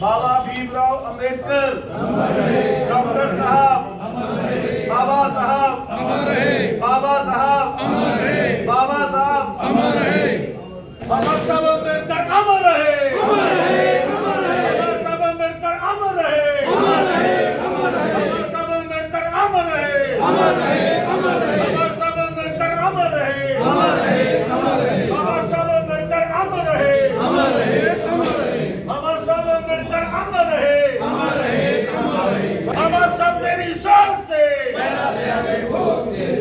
ਬਾਬਾ ਭੀਮ ਰਾਓ ਅੰਬੇਦਕਰ ਅਮਰ ਰਹੇ ਡਾਕਟਰ ਸਾਹਿਬ। ਅਮਰ ਰਹੇ ਬਾਬਾ ਸਾਹਿਬ। ਅਮਰ ਰਹੇ ਬਾਬਾ ਸਾਹਿਬ। ਅਮਰ ਰਹੇ ਬਾਬਾ ਸਾਹਿਬ। ਅਮਰ ਰਹੇ ਬਾਬਾ ਸਾਹਿਬ ਅੰਬੇਦਕਰ ਅਮਰ ਰਹੇ। ਅਮਰ ਰਹੇ ਅਮਰ ਰਹੇ ਬਾਬਾ ਸਾਹਿਬ ਅੰਬੇਦਕਰ ਅਮਰ ਰਹੇ। ਅਮਰ ਰਹੇ ਅਮਰ ਰਹੇ ਬਾਬਾ ਸਾਹਿਬ ਅੰਬੇਦਕਰ ਅਮਰ ਰਹੇ ਅਮਰ ਰਹੇ।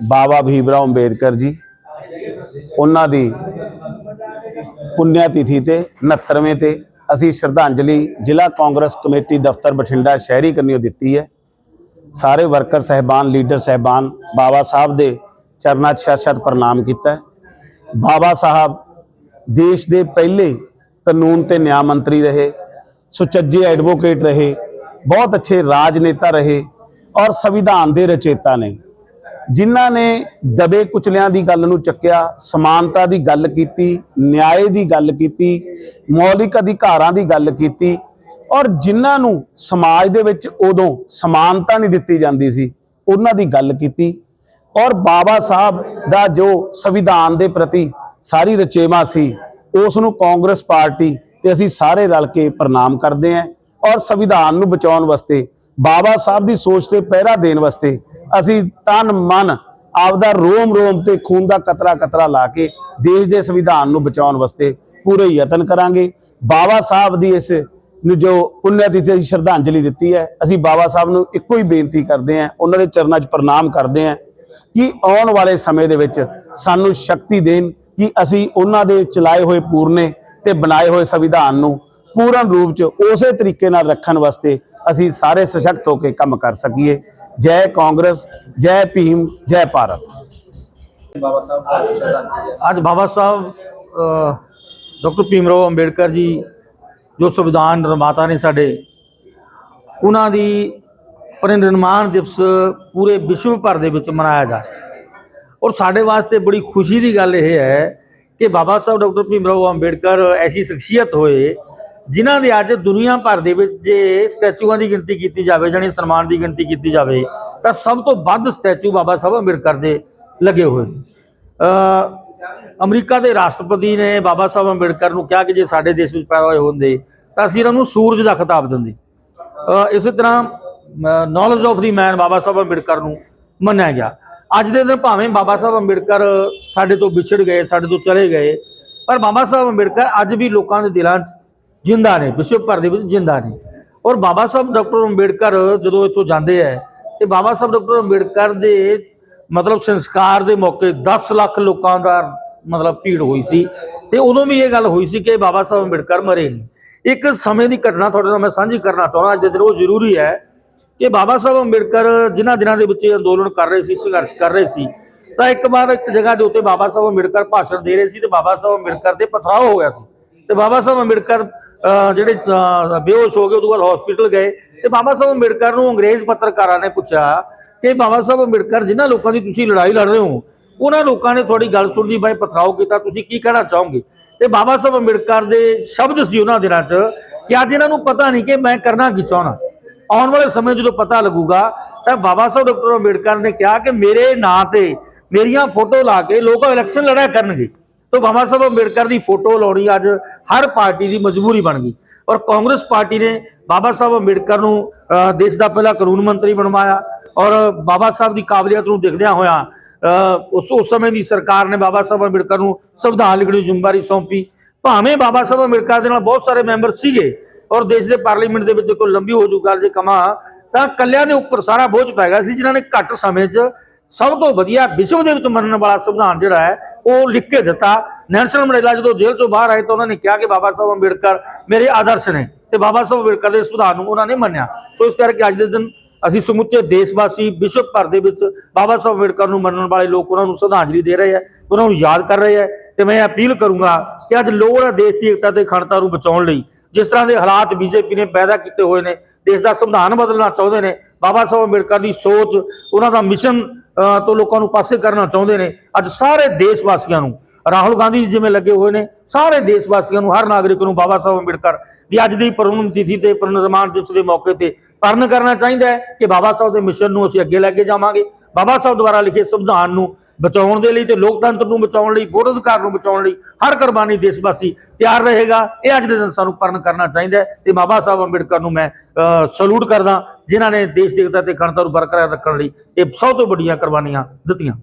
ਬਾਬਾ ਭੀਮਰਾਓ ਅੰਬੇਦਕਰ ਜੀ, ਉਹਨਾਂ ਦੀ ਪੁੰਨਿਆ ਤਿਥੀ ਤੇ 69ਵੇਂ ਤੇ ਅਸੀਂ ਸ਼ਰਧਾਂਜਲੀ ਜ਼ਿਲ੍ਹਾ ਕਾਂਗਰਸ ਕਮੇਟੀ ਦਫ਼ਤਰ ਬਠਿੰਡਾ ਸ਼ਹਿਰੀ ਕੰਨਿਓ ਦਿੱਤੀ ਹੈ। ਸਾਰੇ ਵਰਕਰ ਸਹਿਬਾਨ, ਲੀਡਰ ਸਹਿਬਾਨ, ਬਾਬਾ ਸਾਹਿਬ ਦੇ ਚਰਨਾਂ 'ਚ ਸ਼ਤ-ਸ਼ਤ ਪ੍ਰਣਾਮ ਕੀਤਾ ਬਾਬਾ ਸਾਹਿਬ ਦੇਸ਼ ਦੇ ਪਹਿਲੇ ਕਾਨੂੰਨ ਤੇ ਨਿਆਂ ਮੰਤਰੀ ਰਹੇ, ਸੁਚੱਜੇ ਐਡਵੋਕੇਟ ਰਹੇ, ਬਹੁਤ ਅੱਛੇ ਰਾਜਨੇਤਾ ਰਹੇ ਔਰ ਸੰਵਿਧਾਨ ਦੇ ਰਚੇਤਾ ਨੇ। ਜਿਨ੍ਹਾਂ ਨੇ ਦਬੇ ਕੁਚਲਿਆਂ ਦੀ ਗੱਲ ਨੂੰ ਚੱਕਿਆ, ਸਮਾਨਤਾ ਦੀ ਗੱਲ ਕੀਤੀ ਨਿਆਂ ਦੀ ਗੱਲ ਕੀਤੀ, ਮੌਲਿਕ ਅਧਿਕਾਰਾਂ ਦੀ ਗੱਲ ਕੀਤੀ, ਔਰ ਜਿਨ੍ਹਾਂ ਨੂੰ ਸਮਾਜ ਦੇ ਵਿੱਚ ਉਦੋਂ ਸਮਾਨਤਾ ਨਹੀਂ ਦਿੱਤੀ ਜਾਂਦੀ ਸੀ, ਉਹਨਾਂ ਦੀ ਗੱਲ ਕੀਤੀ। ਔਰ ਬਾਬਾ ਸਾਹਿਬ ਦਾ ਜੋ ਸੰਵਿਧਾਨ ਦੇ ਪ੍ਰਤੀ ਸਾਰੀ ਰਚੇਵਾ ਸੀ, ਉਸ ਨੂੰ ਕਾਂਗਰਸ ਪਾਰਟੀ ਤੇ ਅਸੀਂ ਸਾਰੇ ਰਲ ਕੇ ਪ੍ਰਣਾਮ ਕਰਦੇ ਹਾਂ ਔਰ ਸੰਵਿਧਾਨ ਨੂੰ ਬਚਾਉਣ ਵਾਸਤੇ ਬਾਬਾ ਸਾਹਿਬ ਦੀ ਸੋਚ ਤੇ ਪਹਿਰਾ ਦੇਣ ਵਾਸਤੇ ਅਸੀਂ ਤਨ ਮਨ ਆਪਦਾ ਰੋਮ ਰੋਮ ਤੇ ਖੂਨ ਦਾ ਕਤਰਾ ਕਤਰਾ ਲਾ ਕੇ ਦੇਸ਼ ਦੇ ਸੰਵਿਧਾਨ ਨੂੰ ਬਚਾਉਣ ਵਾਸਤੇ ਪੂਰੇ ਯਤਨ ਕਰਾਂਗੇ। ਬਾਬਾ ਸਾਹਿਬ ਦੀ ਇਸ ਨੂੰ ਜੋ ਪੁੰਨਿਆ ਤਿਥੀ ਸ਼ਰਧਾਂਜਲੀ ਦਿੱਤੀ ਹੈ, ਅਸੀਂ ਬਾਬਾ ਸਾਹਿਬ ਨੂੰ ਇੱਕੋ ਹੀ ਬੇਨਤੀ ਕਰਦੇ ਹਾਂ, ਉਹਨਾਂ ਦੇ ਚਰਨਾਂ 'ਚ ਪ੍ਰਣਾਮ ਕਰਦੇ ਹਾਂ ਕਿ ਆਉਣ ਵਾਲੇ ਸਮੇਂ ਦੇ ਵਿੱਚ ਸਾਨੂੰ ਸ਼ਕਤੀ ਦੇਣ ਕਿ ਅਸੀਂ ਉਹਨਾਂ ਦੇ ਚਲਾਏ ਹੋਏ ਪੂਰਨੇ ਤੇ ਬਣਾਏ ਹੋਏ ਸੰਵਿਧਾਨ ਨੂੰ ਪੂਰਨ ਰੂਪ 'ਚ ਉਸੇ ਤਰੀਕੇ ਨਾਲ ਰੱਖਣ ਵਾਸਤੇ ਅਸੀਂ ਸਾਰੇ ਸਸ਼ਕਤ ਹੋ ਕੇ ਕੰਮ ਕਰ ਸਕੀਏ। ਜੈ ਕਾਂਗਰਸ, ਜੈ ਭੀਮ, ਜੈ ਭਾਰਤ। ਅੱਜ ਬਾਬਾ ਸਾਹਿਬ ਡਾਕਟਰ ਭੀਮਰਾਓ ਅੰਬੇਡਕਰ ਜੀ ਜੋ ਸੰਵਿਧਾਨ ਨਿਰਮਾਤਾ ਨੇ ਸਾਡੇ, ਉਹਨਾਂ ਦੀ ਪਰਿਨਿਰਮਾਣ ਦਿਵਸ ਪੂਰੇ ਵਿਸ਼ਵ ਭਰ ਦੇ ਵਿੱਚ ਮਨਾਇਆ ਜਾ ਰਿਹਾ ਔਰ ਸਾਡੇ ਵਾਸਤੇ ਬੜੀ ਖੁਸ਼ੀ ਦੀ ਗੱਲ ਇਹ ਹੈ ਕਿ ਬਾਬਾ ਸਾਹਿਬ, ਡਾਕਟਰ ਭੀਮਰਾਓ ਅੰਬੇਡਕਰ ਐਸੀ ਸ਼ਖਸੀਅਤ ਹੋਏ ਜਿਨ੍ਹਾਂ ਦੇ ਅੱਜ ਦੁਨੀਆ ਭਰ ਦੇ ਵਿੱਚ ਜੇ ਸਟੈਚੂਆਂ ਦੀ ਗਿਣਤੀ ਕੀਤੀ ਜਾਵੇ ਜਾਨੀ ਸਨਮਾਨ ਦੀ ਗਿਣਤੀ ਕੀਤੀ ਜਾਵੇ ਤਾਂ ਸਭ ਤੋਂ ਵੱਧ ਸਟੈਚੂ ਬਾਬਾ ਸਾਹਿਬ ਅੰਬੇਡਕਰ ਦੇ ਲੱਗੇ ਹੋਏ ਨੇ। ਅਮਰੀਕਾ ਦੇ ਰਾਸ਼ਟਰਪਤੀ ਨੇ ਬਾਬਾ ਸਾਹਿਬ ਅੰਬੇਡਕਰ ਨੂੰ ਕਿਹਾ ਕਿ ਜੇ ਸਾਡੇ ਦੇਸ਼ ਵਿੱਚ ਪੈਦਾ ਹੋਏ ਹੁੰਦੇ ਤਾਂ ਅਸੀਂ ਇਹਨਾਂ ਨੂੰ ਸੂਰਜ ਦਾ ਖਿਤਾਬ ਦਿੰਦੇ। ਅ, ਇਸੇ ਤਰ੍ਹਾਂ knowledge of the man Baba Saheb Ambedkar ਨੂੰ ਮੰਨਿਆ ਗਿਆ। ਅੱਜ ਦੇ ਦਿਨ ਭਾਵੇਂ ਬਾਬਾ ਸਾਹਿਬ ਅੰਬੇਡਕਰ ਸਾਡੇ ਤੋਂ ਵਿਛੜ ਗਏ ਸਾਡੇ ਤੋਂ ਚਲੇ ਗਏ ਪਰ ਬਾਬਾ ਸਾਹਿਬ ਅੰਬੇਡਕਰ ਅੱਜ ਵੀ ਲੋਕਾਂ ਦੇ ਦਿਲਾਂ 'ਚ ਜਿੰਦਾ ਨੇ, ਵਿਸ਼ਵ ਭਰ ਦੇ ਵਿੱਚ ਜਿੰਦਾ ਨੇ। ਔਰ ਬਾਬਾ ਸਾਹਿਬ ਡਾਕਟਰ ਅੰਬੇਡਕਰ ਜਦੋਂ ਇੱਥੋਂ ਜਾਂਦੇ ਹੈ ਤੇ ਬਾਬਾ ਸਾਹਿਬ ਡਾਕਟਰ ਅੰਬੇਡਕਰ ਦੇ ਮਤਲਬ ਸੰਸਕਾਰ ਦੇ ਮੌਕੇ 10 ਲੱਖ ਲੋਕਾਂ ਦਾ ਮਤਲਬ ਭੀੜ ਹੋਈ ਸੀ। ਤੇ ਉਦੋਂ ਵੀ ਇਹ ਗੱਲ ਹੋਈ ਸੀ ਕਿ ਬਾਬਾ ਸਾਹਿਬ ਅੰਬੇਡਕਰ ਮਰੇ ਨਹੀਂ ਇੱਕ ਸਮੇਂ ਦੀ ਘਟਨਾ ਤੁਹਾਡੇ ਨਾਲ ਮੈਂ ਸਾਂਝੀ ਕਰਨਾ ਚਾਹੁੰਦਾ, ਅੱਜ ਦੇ ਦਿਨ ਉਹ ਜ਼ਰੂਰੀ ਹੈ ਕਿ ਬਾਬਾ ਸਾਹਿਬ ਅੰਬੇਡਕਰ ਜਿਨ੍ਹਾਂ ਦਿਨਾਂ ਦੇ ਵਿੱਚ ਇਹ ਅੰਦੋਲਨ ਕਰ ਰਹੇ ਸੀ, ਸੰਘਰਸ਼ ਕਰ ਰਹੇ ਸੀ, ਤਾਂ ਇੱਕ ਵਾਰ ਇੱਕ ਜਗ੍ਹਾ ਦੇ ਉੱਤੇ ਬਾਬਾ ਸਾਹਿਬ ਅੰਬੇਡਕਰ ਭਾਸ਼ਣ ਦੇ ਰਹੇ ਸੀ ਤੇ ਬਾਬਾ ਸਾਹਿਬ ਅੰਬੇਡਕਰ ਦੇ ਪਥਰਾਓ ਹੋਇਆ ਸੀ। ਤੇ ਬਾਬਾ ਸਾਹਿਬ ਅੰਬੇਡਕਰ ਜਿਹੜੇ ਬੇਹੋਸ਼ ਹੋ ਗਏ ਉਦੋਂ ਬਾਅਦ ਹਸਪੀਟਲ ਗਏ। ਤੇ ਬਾਬਾ ਸਾਹਿਬ ਅੰਬੇਡਕਰ ਨੂੰ ਅੰਗਰੇਜ਼ ਪੱਤਰਕਾਰਾਂ ਨੇ ਪੁੱਛਿਆ ਕਿ ਬਾਬਾ ਸਾਹਿਬ ਅੰਬੇਡਕਰ, ਜਿਨ੍ਹਾਂ ਲੋਕਾਂ ਦੀ ਤੁਸੀਂ ਲੜਾਈ ਲੜ ਰਹੇ ਹੋ, ਉਹਨਾਂ ਲੋਕਾਂ ਨੇ ਤੁਹਾਡੀ ਗੱਲ ਸੁਣਨੀ ਬਾਈ ਪਥਰਾਓ ਕੀਤਾ, ਤੁਸੀਂ ਕੀ ਕਹਿਣਾ ਚਾਹੋਗੇ? ਤੇ ਬਾਬਾ ਸਾਹਿਬ ਅੰਬੇਡਕਰ ਦੇ ਸ਼ਬਦ ਸੀ ਉਹਨਾਂ ਦਿਨਾਂ 'ਚ ਕਿ ਅੱਜ ਇਹਨਾਂ ਨੂੰ ਪਤਾ ਨਹੀਂ ਕਿ ਮੈਂ ਕਰਨਾ ਕੀ ਚਾਹਣਾ ਆਉਣ ਵਾਲੇ ਸਮੇਂ ਜਦੋਂ ਪਤਾ ਲੱਗੂਗਾ, ਤਾਂ ਬਾਬਾ ਸਾਹਿਬ ਡਾਕਟਰ ਅੰਬੇਡਕਰ ਨੇ ਕਿਹਾ ਕਿ ਮੇਰੇ ਨਾਂ ਤੇ ਮੇਰੀਆਂ ਫੋਟੋ ਲਾ ਕੇ ਲੋਕ ਇਲੈਕਸ਼ਨ ਲੜਿਆ ਕਰਨਗੇ। ਤਾਂ ਬਾਬਾ ਸਾਹਿਬ ਅੰਬੇਡਕਰ ਦੀ ਫੋਟੋ ਲਾਉਣੀ ਅੱਜ ਹਰ ਪਾਰਟੀ ਦੀ ਮਜਬੂਰੀ ਬਣ ਗਈ। ਔਰ ਕਾਂਗਰਸ ਪਾਰਟੀ ਨੇ ਬਾਬਾ ਸਾਹਿਬ ਅੰਬੇਡਕਰ ਨੂੰ ਦੇਸ਼ ਦਾ ਪਹਿਲਾ ਕਾਨੂੰਨ ਮੰਤਰੀ ਬਣਵਾਇਆ। ਔਰ ਬਾਬਾ ਸਾਹਿਬ ਦੀ ਕਾਬਲੀਅਤ ਨੂੰ ਦੇਖਦਿਆਂ ਹੋਇਆ ਉਸ ਉਸ ਸਮੇਂ ਦੀ ਸਰਕਾਰ ਨੇ ਬਾਬਾ ਸਾਹਿਬ ਅੰਬੇਡਕਰ ਨੂੰ ਸੰਵਿਧਾਨ ਲਿਖਣ ਦੀ ਜ਼ਿੰਮੇਵਾਰੀ ਸੌਂਪੀ। ਭਾਵੇਂ ਬਾਬਾ ਸਾਹਿਬ ਅੰਬੇਡਕਰ ਦੇ ਨਾਲ ਬਹੁਤ ਸਾਰੇ ਮੈਂਬਰ ਸੀਗੇ ਔਰ ਦੇਸ਼ ਦੇ ਪਾਰਲੀਮੈਂਟ ਦੇ ਵਿੱਚ ਕੋਈ ਲੰਬੀ ਹੋ ਜੂ ਗੱਲ ਜੇ ਕਮਾ ਤਾਂ ਕੱਲਿਆਂ ਦੇ ਉੱਪਰ ਸਾਰਾ ਬੋਝ ਪੈ ਗਿਆ ਸੀ, ਜਿਨ੍ਹਾਂ ਨੇ ਘੱਟ ਸਮੇਂ 'ਚ ਸਭ ਤੋਂ ਵਧੀਆ ਵਿਸ਼ਵ ਦੇ ਵਿੱਚ ਮੰਨਣ ਵਾਲਾ ਸੰਵਿਧਾਨ ਜਿਹੜਾ ਹੈ ਉਹ ਲਿਖ ਕੇ ਦਿੱਤਾ। ਨੈਲਸਨ ਮੰਡੇਲਾ ਜਦੋਂ ਜੇਲ੍ਹ ਤੋਂ ਬਾਹਰ ਆਏ ਤਾਂ ਉਹਨਾਂ ਨੇ ਕਿਹਾ ਕਿ ਬਾਬਾ ਸਾਹਿਬ ਅੰਬੇਡਕਰ ਮੇਰੇ ਆਦਰਸ਼ ਨੇ ਤੇ ਬਾਬਾ ਸਾਹਿਬ ਅੰਬੇਡਕਰ ਦੇ ਸੰਵਿਧਾਨ ਨੂੰ ਉਹਨਾਂ ਨੇ ਮੰਨਿਆ। ਸੋ ਇਸ ਕਰਕੇ ਅੱਜ ਦੇ ਦਿਨ ਅਸੀਂ ਸਮੁੱਚੇ ਦੇਸ਼ ਵਾਸੀ ਵਿਸ਼ਵ ਭਰ ਦੇ ਵਿੱਚ ਬਾਬਾ ਸਾਹਿਬ ਅੰਬੇਡਕਰ ਨੂੰ ਮੰਨਣ ਵਾਲੇ ਲੋਕ ਉਹਨਾਂ ਨੂੰ ਸ਼ਰਧਾਂਜਲੀ ਦੇ ਰਹੇ ਆ, ਉਹਨਾਂ ਨੂੰ ਯਾਦ ਕਰ ਰਹੇ ਆ ਤੇ ਮੈਂ ਅਪੀਲ ਕਰੂੰਗਾ ਕਿ ਅੱਜ ਲੋੜ ਹੈ ਦੇਸ਼ ਦੀ ਏਕਤਾ ਤੇ ਅਖੰਡਤਾ ਨੂੰ ਬਚਾਉਣ ਲਈ। ਜਿਸ ਤਰ੍ਹਾਂ ਦੇ ਹਾਲਾਤ ਬੀਜੇਪੀ ਨੇ ਪੈਦਾ ਕੀਤੇ ਹੋਏ ਨੇ, ਦੇਸ਼ ਦਾ ਸੰਵਿਧਾਨ ਬਦਲਣਾ ਚਾਹੁੰਦੇ ਨੇ, ਬਾਬਾ ਸਾਹਿਬ ਅੰਬੇਡਕਰ ਦੀ ਸੋਚ, ਉਹਨਾਂ ਦਾ ਮਿਸ਼ਨ ਤੋਂ ਲੋਕਾਂ ਨੂੰ ਪਾਸੇ ਕਰਨਾ ਚਾਹੁੰਦੇ ਨੇ। ਅੱਜ ਸਾਰੇ ਦੇਸ਼ ਵਾਸੀਆਂ ਨੂੰ, ਰਾਹੁਲ ਗਾਂਧੀ ਜੀ ਜਿਵੇਂ ਲੱਗੇ ਹੋਏ ਨੇ, ਸਾਰੇ ਦੇਸ਼ ਵਾਸੀਆਂ ਨੂੰ, ਹਰ ਨਾਗਰਿਕ ਨੂੰ ਬਾਬਾ ਸਾਹਿਬ ਅੰਬੇਡਕਰ ਦੀ ਅੱਜ ਦੀ ਪੂਰਨ ਤਿਥੀ ਤੇ ਪਰਿਨਿਰਮਾਣ ਦਿਵਸ ਦੇ ਮੌਕੇ ਤੇ ਪਰਨ ਕਰਨਾ ਚਾਹੀਦਾ ਹੈ ਕਿ ਬਾਬਾ ਸਾਹਿਬ ਦੇ ਮਿਸ਼ਨ ਨੂੰ ਅਸੀਂ ਅੱਗੇ ਲੈ ਕੇ ਜਾਵਾਂਗੇ। ਬਾਬਾ ਸਾਹਿਬ ਦੁਆਰਾ ਲਿਖੇ ਸੰਵਿਧਾਨ ਨੂੰ ਬਚਾਉਣ ਦੇ ਲਈ ਤੇ ਲੋਕਤੰਤਰ ਨੂੰ ਬਚਾਉਣ ਲਈ ਵੋਟ ਅਧਿਕਾਰ ਨੂੰ ਬਚਾਉਣ ਲਈ ਹਰ ਕੁਰਬਾਨੀ ਦੇਸ਼ ਵਾਸੀ ਤਿਆਰ ਰਹੇਗਾ। ਇਹ ਅੱਜ ਦੇ ਦਿਨ ਸਾਨੂੰ ਪਰਨ ਕਰਨਾ ਚਾਹੀਦਾ ਹੈ ਤੇ ਬਾਬਾ ਸਾਹਿਬ ਅੰਬੇਡਕਰ ਨੂੰ ਮੈਂ ਸਲੂਟ ਕਰਦਾ, ਜਿਨ੍ਹਾਂ ਨੇ ਦੇਸ਼ ਦੀ ਏਕਤਾ ਤੇ ਅਖੰਡਤਾ ਨੂੰ ਬਰਕਰਾਰ ਰੱਖਣ ਲਈ ਇਹ ਸਭ ਤੋਂ ਵੱਡੀਆਂ ਕੁਰਬਾਨੀਆਂ ਦਿੱਤੀਆਂ।